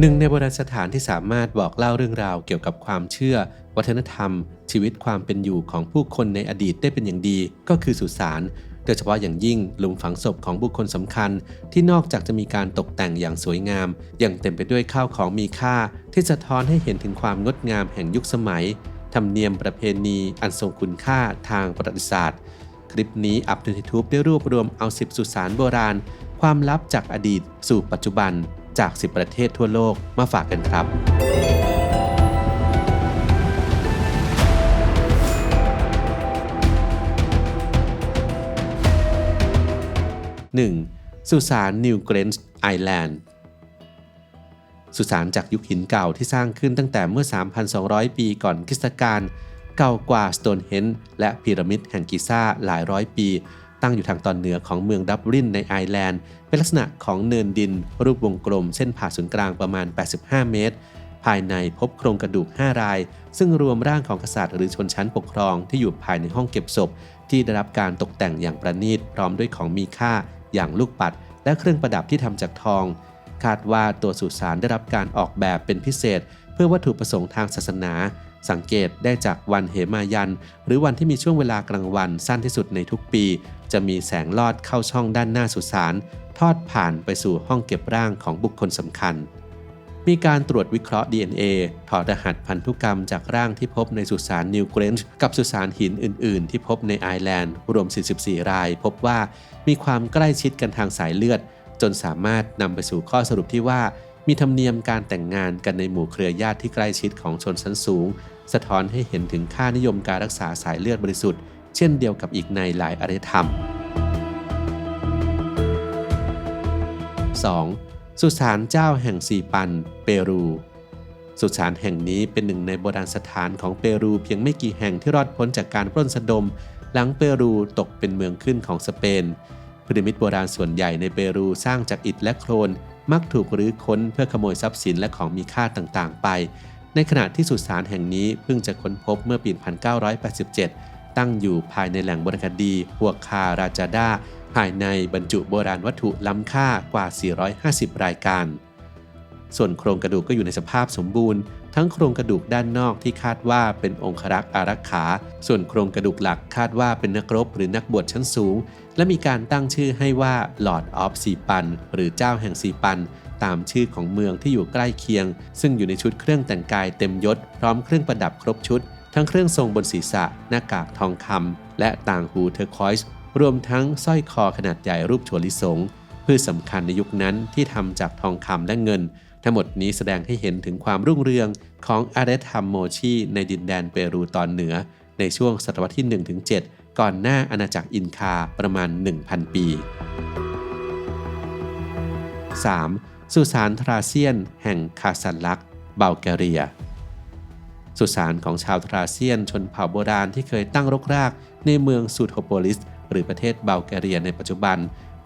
หนึ่งในโบราณสถานที่สามารถบอกเล่าเรื่องราวเกี่ยวกับความเชื่อ วัฒนธรรม ชีวิตความเป็นอยู่ของผู้คนในอดีตได้เป็นอย่างดี ก็คือสุสานโดยเฉพาะอย่างยิ่งหลุมฝังศพของบุคคลสำคัญ ที่นอกจากจะมีการตกแต่งอย่างสวยงาม ยังเต็มไปด้วยข้าวของมีค่า ที่สะท้อนให้เห็นถึงความงดงามแห่งยุคสมัย ธรรมเนียมประเพณีอันทรงคุณค่าทางประวัติศาสตร์ คลิปนี้อัพดูทูบได้รวบรวมเอา 10 สุสานโบราณ ความลับจากอดีตสู่ปัจจุบัน จาก 10 ประเทศทั่วโลกมาฝากกันครับ 1. สุสานนิวเกรนส์ไอแลนด์สุสานจากยุคหินเก่าที่สร้างขึ้นตั้งแต่เมื่อ 3,200 ปีก่อนคริสตกาลเก่ากว่าสโตนเฮนและพีระมิดแห่งกิซ่าหลายร้อยปี ตั้งอยู่ทางตอนเหนือของเมืองดับลินในไอร์แลนด์ เป็นลักษณะของเนินดิน รูปวงกลมเส้นผ่าศูนย์กลางประมาณ 85 เมตร ภายในพบโครงกระดูก 5 ราย ซึ่งรวมร่างของกษัตริย์หรือชนชั้นปกครองที่อยู่ภายในห้องเก็บศพ ที่ได้รับการตกแต่งอย่างประณีตพร้อมด้วยของมีค่า อย่างลูกปัด และเครื่องประดับที่ทำจากทอง คาดว่าตัวสุสานได้รับการออกแบบเป็นพิเศษ เพื่อวัตถุประสงค์ทางศาสนา สังเกตได้จากวันเหมายัน หรือวันที่มีช่วงเวลากลางวันสั้นที่สุดในทุกปี จะมีแสงลอดเข้าช่องด้านหน้าสุสานทอดผ่านไปสู่ห้องเก็บร่างของบุคคลสำคัญ มีการตรวจวิเคราะห์ DNA ถอดรหัสพันธุกรรมจากร่างที่พบในสุสานนิวเกรนจ์กับสุสานหินอื่น ๆ ที่พบในไอร์แลนด์ รวม 44 ราย พบว่ามีความใกล้ชิดกันทางสายเลือด จนสามารถนำไปสู่ข้อสรุปที่ว่ามีธรรมเนียมการแต่งงานกันในหมู่เครือญาติที่ใกล้ชิดของชนชั้นสูง สะท้อนให้เห็นถึงค่านิยมการรักษาสายเลือดบริสุทธิ์ เช่นเดียวกับอีกในหลายอารยธรรม 2. สุสานเจ้าแห่งสีปัน เปรู สุสานแห่งนี้เป็นหนึ่งในโบราณสถานของเปรูเพียงไม่กี่แห่งที่รอดพ้นจากการปล้นสะดม หลังเปรูตกเป็นเมืองขึ้นของสเปนพีระมิดโบราณส่วนใหญ่ในเปรูสร้างจากอิฐและโครน มักถูกรื้อค้นเพื่อขโมยทรัพย์สินและของมีค่าต่างๆ ไป ในขณะที่สุสานแห่งนี้เพิ่งจะค้นพบเมื่อปี 1987 ตั้งอยู่ภายในแหล่งโบราณคดีหัวคาราจาดาภายในบรรจุโบราณวัตถุล้ำค่ากว่า 450 รายการ ส่วนโครงกระดูกก็อยู่ในสภาพสมบูรณ์ ทั้งโครงกระดูกด้านนอกที่คาดว่าเป็นองครักษ์อารักขา ส่วนโครงกระดูกหลักคาดว่าเป็นนักรบหรือนักบวชชั้นสูง และมีการตั้งชื่อให้ว่า Lord of สีปัน หรือเจ้าแห่งสีปัน ตามชื่อของเมืองที่อยู่ใกล้เคียง ซึ่งอยู่ในชุดเครื่องแต่งกายเต็มยศ พร้อมเครื่องประดับครบชุด ทั้งเครื่องทรงบนศีรษะ หน้ากากทองคำและต่างหูเทอร์คอยส์รวมทั้งสร้อยคอขนาดใหญ่รูปโฉลิสงพืชสำคัญในยุคนั้นที่ทำจากทองคำและเงิน ทั้งหมดนี้แสดงให้เห็นถึงความรุ่งเรืองของอารยธรรมโมชีในดินแดนเปรูตอนเหนือ ในช่วงศตวรรษที่ 1-7 ก่อนหน้าอาณาจักรอินคาประมาณ 1,000 ปี 3. สุสานทราเซียนแห่งคาซันลักเบลแกเรีย สุสานของชาวทราเซียนชนเผ่าโบราณที่เคยตั้งรกรากในเมืองซูโทโปลิส หรือประเทศเบลแกเรียในปัจจุบัน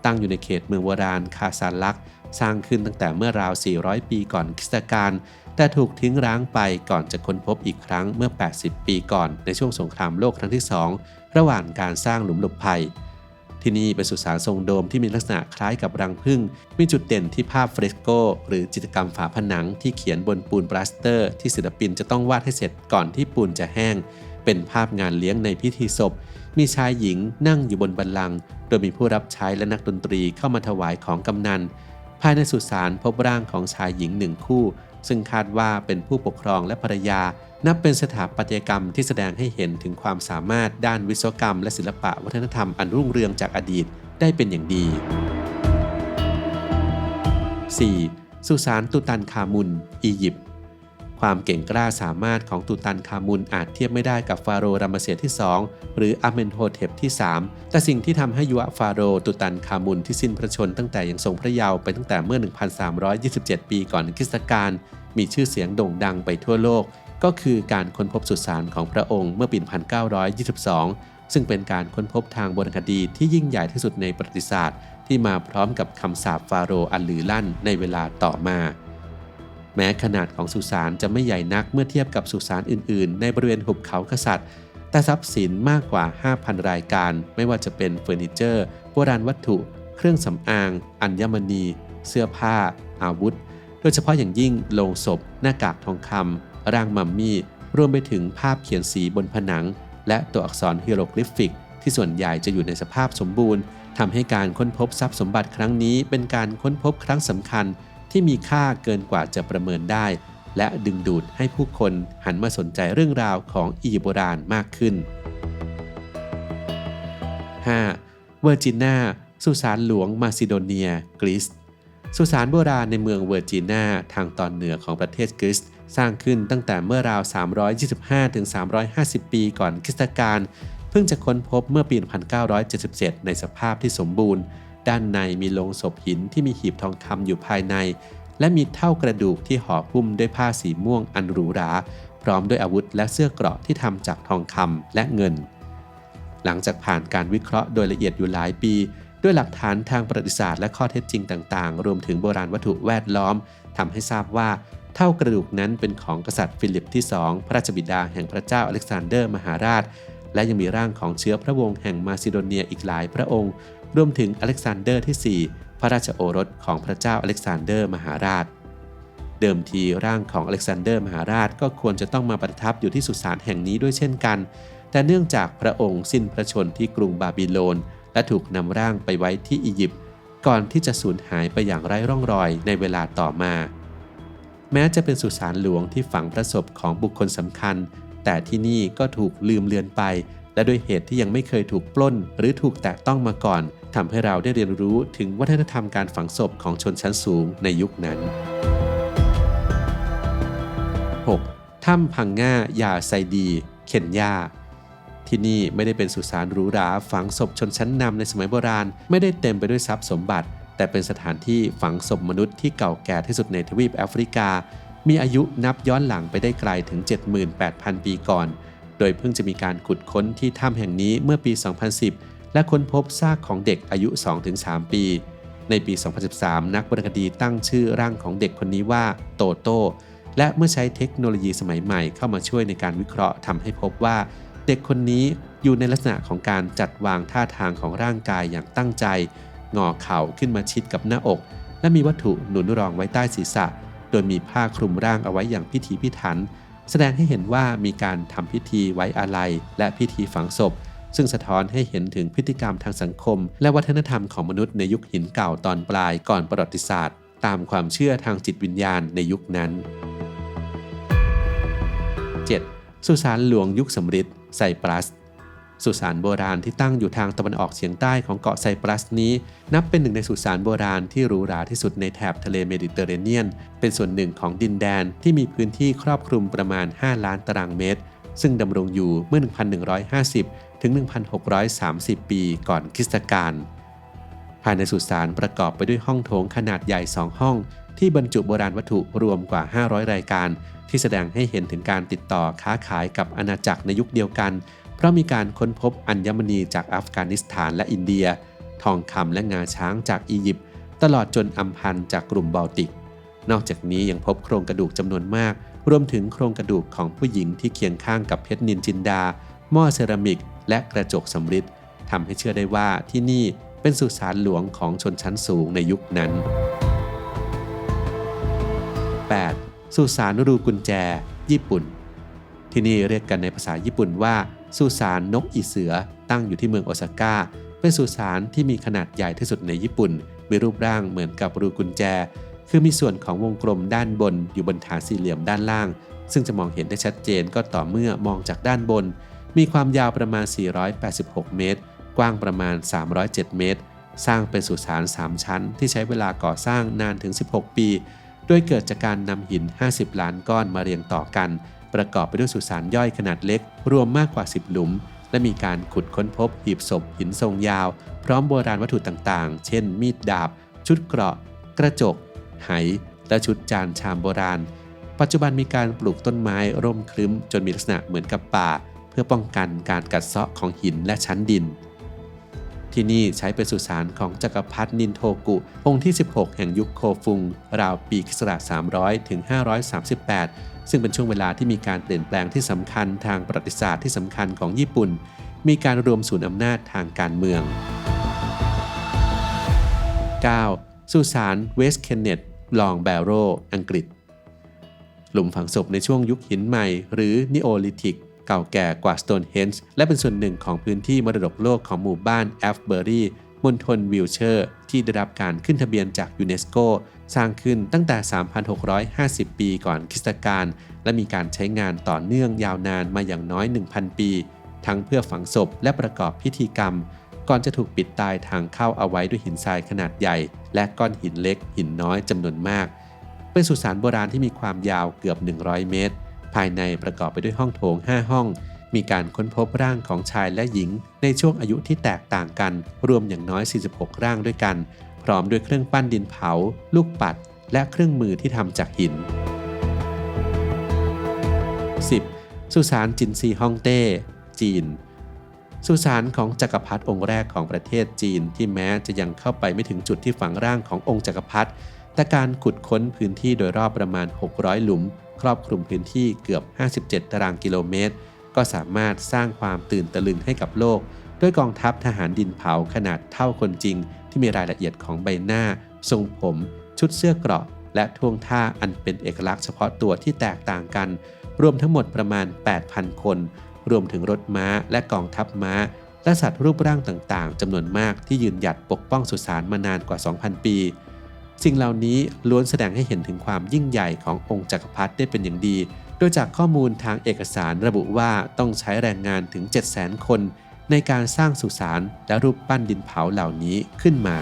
ตั้งอยู่ในเขตเมืองโบราณคาซานลักสร้างขึ้นตั้งแต่เมื่อราว 400 ปีก่อนคริสตกาลแต่ถูกทิ้งร้างไปก่อนจะค้นพบอีกครั้งเมื่อ 80 ปีก่อนในช่วงสงครามโลกครั้งที่ 2 ระหว่างการสร้างหลุมหลบภัย ที่นี่เป็นสุสานทรงโดมที่มีลักษณะคล้ายกับรังผึ้ง มีจุดเด่นที่ภาพเฟรสโก หรือจิตรกรรมฝาผนังที่เขียนบนปูนปลาสเตอร์ ที่ศิลปินจะต้องวาดให้เสร็จก่อนที่ปูนจะแห้ง เป็นภาพงานเลี้ยงในพิธีศพ มีชายหญิงนั่งอยู่บนบัลลัง โดยมีผู้รับใช้และนักดนตรีเข้ามาถวายของกำนัน ภายในสุสานพบร่างของชายหญิงหนึ่งคู่ ซึ่งคาดว่าเป็นผู้ปกครองและภรรยา นับเป็นสถาปัตยกรรมที่แสดงให้เห็นถึงความสามารถด้านวิศวกรรม และศิลปะวัฒนธรรมอันรุ่งเรืองจากอดีตได้เป็นอย่างดี 4. สุสานตุตันคามุน อียิปต์ ความเก่งกล้าสามารถของตุตันคามุนอาจเทียบไม่ได้กับฟาโรห์รามเสสที่ 2 หรืออาเมนโฮเทปที่ 3 แต่สิ่งที่ทำให้ยุวฟาโรห์ตุตันคามุนที่สิ้นพระชนตั้งแต่ยังทรงพระเยาว์ไปตั้งแต่เมื่อ 1,327 ปีก่อนคริสตกาลมีชื่อเสียงโด่งดังไปทั่วโลก ก็คือการค้นพบสุสานของพระองค์เมื่อปี 1922 ซึ่งเป็นการค้นพบทางโบราณคดีที่ยิ่งใหญ่ที่สุดในประวัติศาสตร์ ที่มาพร้อมกับคำสาปฟาโรห์อันลือลั่นในเวลาต่อมา แม้ขนาดของสุสานจะไม่ใหญ่นักเมื่อเทียบกับสุสานอื่นๆ ในบริเวณหุบเขากษัตริย์ แต่ทรัพย์สินมากกว่า 5,000 รายการ ไม่ว่าจะเป็นเฟอร์นิเจอร์โบราณวัตถุ เครื่องสำอาง อัญมณี เสื้อผ้า อาวุธ โดยเฉพาะอย่างยิ่งโลงศพ หน้ากากทองคำร่างมัมมี่ รวมไปถึงภาพเขียนสีบนผนัง และตัวอักษรฮีโรกลิฟิก ที่ส่วนใหญ่จะอยู่ในสภาพสมบูรณ์ทำให้การค้นพบทรัพย์สมบัติครั้งนี้เป็นการค้นพบครั้งสำคัญ ที่มีค่าเกินกว่าจะประเมินได้ และดึงดูดให้ผู้คนหันมาสนใจเรื่องราวของอียิปต์โบราณมากขึ้น 5. เวอร์จินาสุสานหลวงมาซิโดเนียกรีซสุสานโบราณในเมืองเวอร์จินาทางตอนเหนือของประเทศกรีซสร้างขึ้นตั้งแต่เมื่อราว 325-350 ปีก่อนคริสตกาลเพิ่งจะค้นพบเมื่อปี 1977 ในสภาพที่สมบูรณ์ ด้านในมีโลงศพหินที่มีหีบทองคำอยู่ภายใน และมีเท่ากระดูกที่ห่อหุ้มด้วยผ้าสีม่วงอันหรูหรา พร้อมด้วยอาวุธและเสื้อเกราะที่ทำจากทองคำและเงิน หลังจากผ่านการวิเคราะห์โดยละเอียดอยู่หลายปี ด้วยหลักฐานทางประวัติศาสตร์และข้อเท็จจริงต่างๆ รวมถึงโบราณวัตถุแวดล้อมทำให้ทราบว่าเท่ากระดูกนั้นเป็นของกษัตริย์ฟิลิปที่ 2 พระราชบิดาแห่งพระเจ้าอเล็กซานเดอร์มหาราช และยังมีร่างของเชื้อพระวงศ์แห่งมาซิโดเนียอีกหลายพระองค์ รวมถึงอเล็กซานเดอร์ที่ 4 พระราชโอรสของพระเจ้าอเล็กซานเดอร์มหาราช เดิมทีร่างของอเล็กซานเดอร์มหาราชก็ควรจะต้องมาประทับอยู่ที่สุสานแห่งนี้ด้วยเช่นกัน แต่เนื่องจากพระองค์สิ้นพระชนที่กรุงบาบิโลน และถูกนำร่างไปไว้ที่อียิปต์ก่อนที่จะสูญหายไปอย่างไร้ร่องรอยในเวลาต่อมา แม้จะเป็นสุสานหลวงที่ฝังพระศพของบุคคลสำคัญ แต่ที่นี่ก็ถูกลืมเลือนไป และด้วยเหตุที่ยังไม่เคยถูกปล้น หรือถูกแตะต้องมาก่อนทำให้เราได้เรียนรู้ถึงวัฒนธรรมการฝังศพของชนชั้นสูงในยุคนั้น 6. ถ้ำพังง่ายาไซดี เคนยาที่นี่ไม่ได้เป็นสุสานหรูหราฝังศพชนชั้นนำในสมัยโบราณ ไม่ได้เต็มไปด้วยทรัพย์สมบัติ แต่เป็นสถานที่ฝังศพมนุษย์ที่เก่าแก่ที่สุดในทวีปแอฟริกา มีอายุนับย้อนหลังไปได้ไกลถึง 78,000 ปีก่อน โดยเพิ่งจะมีการขุดค้นที่ถ้ำแห่งนี้เมื่อปี 2010 และค้นพบซากของเด็กอายุ 2-3 ปี ในปี 2013 นักวรรณคดีตั้งชื่อร่างของเด็กคนนี้ว่าโตโต้ และเมื่อใช้เทคโนโลยีสมัยใหม่เข้ามาช่วยในการวิเคราะห์ทำให้พบว่า เด็กคนนี้อยู่ในลักษณะของการจัดวางท่าทางของร่างกายอย่างตั้งใจ งอเข่าขึ้นมาชิดกับหน้าอก และมีวัตถุหนุนรองไว้ใต้ศีรษะ โดยมีผ้าคลุมร่างเอาไว้อย่างพิถีพิถัน แสดงให้เห็นว่ามีการทำพิธีไว้อาลัยและพิธีฝังศพ ซึ่งสะท้อนให้เห็นถึงพฤติกรรมทางสังคม และวัฒนธรรมของมนุษย์ในยุคหินเก่าตอนปลายก่อนประวัติศาสตร์ ตามความเชื่อทางจิตวิญญาณในยุคนั้น 7. สุสานหลวงยุคสมฤทธิ์ไซปรัส สุสานโบราณที่ตั้งอยู่ทางตะวันออกเฉียงใต้ของเกาะไซปรัสนี้ นับเป็นหนึ่งในสุสานโบราณที่หรูหราที่สุดในแถบทะเลเมดิเตอร์เรเนียน เป็นส่วนหนึ่งของดินแดนที่มีพื้นที่ครอบคลุมประมาณ 5 ล้านตารางเมตร ซึ่งดำรงอยู่เมื่อ 1,150 ถึง 1,630 ปีก่อนคริสตกาลภายในสุสานประกอบไปด้วยห้องโถงขนาดใหญ่ 2 ห้อง ที่บรรจุโบราณวัตถุรวมกว่า 500 รายการ ที่แสดงให้เห็นถึงการติดต่อค้าขายกับอาณาจักรในยุคเดียวกัน เพราะมีการค้นพบอัญมณีจากอัฟกานิสถานและอินเดีย ทองคำและงาช้างจากอียิปต์ตลอดจนอัมพันจากกลุ่มบอลติก นอกจากนี้ยังพบโครงกระดูกจำนวนมาก รวมถึงโครงกระดูกของผู้หญิงที่เคียงข้างกับเพชรนินจินดา หม้อเซรามิก และกระจกสำริดทำให้เชื่อได้ว่าที่นี่เป็นสุสานหลวงของชนชั้นสูงในยุคนั้น 8. สุสานรูกุญแจ ญี่ปุ่น ที่นี่เรียกกันในภาษาญี่ปุ่นว่า สุสานนกอีเสือตั้งอยู่ที่เมืองโอซาก้า เป็นสุสานที่มีขนาดใหญ่ที่สุดในญี่ปุ่น มีรูปร่างเหมือนกับรูกุญแจ คือมีส่วนของวงกลมด้านบนอยู่บนฐานสี่เหลี่ยมด้านล่าง ซึ่งจะมองเห็นได้ชัดเจนก็ต่อเมื่อมองจากด้านบน มีความยาวประมาณ 486 เมตร กว้างประมาณ 307 เมตร สร้างเป็นสุสาน 3 ชั้น ที่ใช้เวลาก่อสร้างนานถึง 16 ปี โดยเกิดจากการนำหิน 50 ล้านก้อนมาเรียงต่อกัน ประกอบไปด้วยสุสานย่อยขนาดเล็ก รวมมากกว่า 10 หลุม และมีการขุดค้นพบหีบศพหินทรงยาว พร้อมโบราณวัตถุต่างๆ เช่น มีดดาบ ชุดเกราะ กระจก ไห และชุดจานชามโบราณ ปัจจุบันมีการปลูกต้นไม้ร่มครึ้มจนมีลักษณะเหมือนกับป่า เพื่อป้องกันการกัดเซาะของหินและชั้นดิน ที่นี่ใช้เป็นสุสานของจักรพรรดินินโทกุ องค์ที่ 16 แห่งยุคโคฟุง ราวปีคศ300ถึง538 ซึ่งเป็นช่วงเวลาที่มีการเปลี่ยนแปลงที่สำคัญทางประวัติศาสตร์ที่สำคัญของญี่ปุ่น มีการรวมศูนย์อำนาจทางการเมือง 9. สุสานเวสเคนเนตลองแบโรอังกฤษ หลุมฝังศพในช่วงยุคหินใหม่ หรือนิโอลิธิก เก่าแก่กว่าสโตนเฮนจ์และเป็นส่วนหนึ่งของพื้นที่มรดกโลกของหมู่บ้านแอฟเบอรีมณฑลวิลเชอร์ ที่ได้รับการขึ้นทะเบียนจากยูเนสโก สร้างขึ้นตั้งแต่ 3,650 ปีก่อนคริสตกาลและมีการใช้งานต่อเนื่องยาวนานมาอย่างน้อย 1,000 ปี ทั้งเพื่อฝังศพและประกอบพิธีกรรม ก่อนจะถูกปิดตายทางเข้าเอาไว้ด้วยหินทรายขนาดใหญ่ และก้อนหินเล็กหินน้อยจำนวนมาก เป็นสุสานโบราณที่มีความยาวเกือบ 100 เมตร ภายในประกอบไปด้วยห้องโถง 5 ห้อง มีการค้นพบร่างของชายและหญิง ในช่วงอายุที่แตกต่างกัน รวมอย่างน้อย 46 ร่างด้วยกัน พร้อมด้วยเครื่องปั้นดินเผา ลูกปัด และเครื่องมือที่ทำจากหิน 10. สุสานจินซีฮ่องเต้ จีนสุสานของจักรพรรดิองค์แรกของประเทศจีนที่แม้จะยังเข้าไปไม่ถึงจุดที่ฝังร่างขององค์จักรพรรดิแต่การขุดค้นพื้นที่โดยรอบประมาณ 600 หลุม ครอบคลุมพื้นที่เกือบ 57 ตารางกิโลเมตร ก็สามารถสร้างความตื่นตะลึงให้กับโลก ด้วยกองทัพทหารดินเผาขนาดเท่าคนจริง ที่มีรายละเอียดของใบหน้า ทรงผม ชุดเสื้อเกราะ และท่วงท่าอันเป็นเอกลักษณ์เฉพาะตัวที่แตกต่างกัน รวมทั้งหมดประมาณ 8,000 คน รวมถึงรถม้าและกองทัพม้า และสัตว์รูปร่างต่างๆจำนวนมากที่ยืนหยัดปกป้องสุสานมานานกว่า 2,000 ปี สิ่งเหล่านี้ล้วนแสดงให้เห็นถึงความยิ่งใหญ่ขององค์จักรพรรดิได้เป็นอย่างดี โดยจากข้อมูลทางเอกสารระบุว่าต้องใช้แรงงานถึง 700,000 คน ในการสร้างสุสานและรูปปั้นดินเผาเหล่านี้ขึ้นมา